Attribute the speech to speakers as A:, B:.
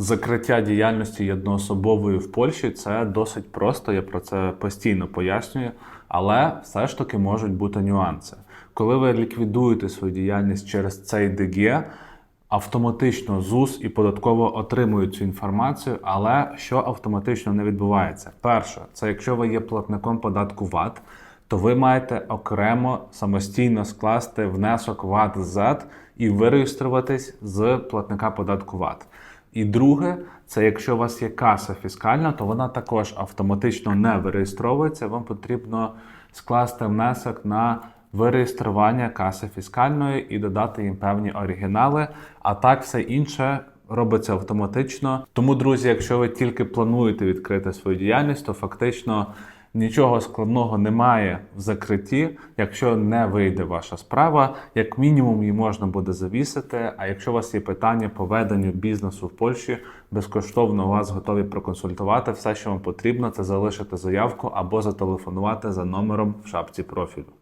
A: Закриття діяльності одноособової в Польщі це досить просто, я про це постійно пояснюю, але все ж таки можуть бути нюанси. Коли ви ліквідуєте свою діяльність через цей ДГ, автоматично ЗУС і податково отримують цю інформацію, але що автоматично не відбувається? Перше, це якщо ви є платником податку ВАТ, то ви маєте окремо самостійно скласти внесок ВАТ Z і виреєструватись з платника податку ВАТ. І друге, це якщо у вас є каса фіскальна, то вона також автоматично не виреєстровується. Вам потрібно скласти внесок на виреєстрування каси фіскальної і додати їм певні оригінали. А так все інше робиться автоматично. Тому, друзі, якщо ви тільки плануєте відкрити свою діяльність, то фактично нічого складного немає в закритті, якщо не вийде ваша справа, як мінімум її можна буде завісити. А якщо у вас є питання по веденню бізнесу в Польщі, безкоштовно вас готові проконсультувати. Все, що вам потрібно, це залишити заявку або зателефонувати за номером в шапці профілю.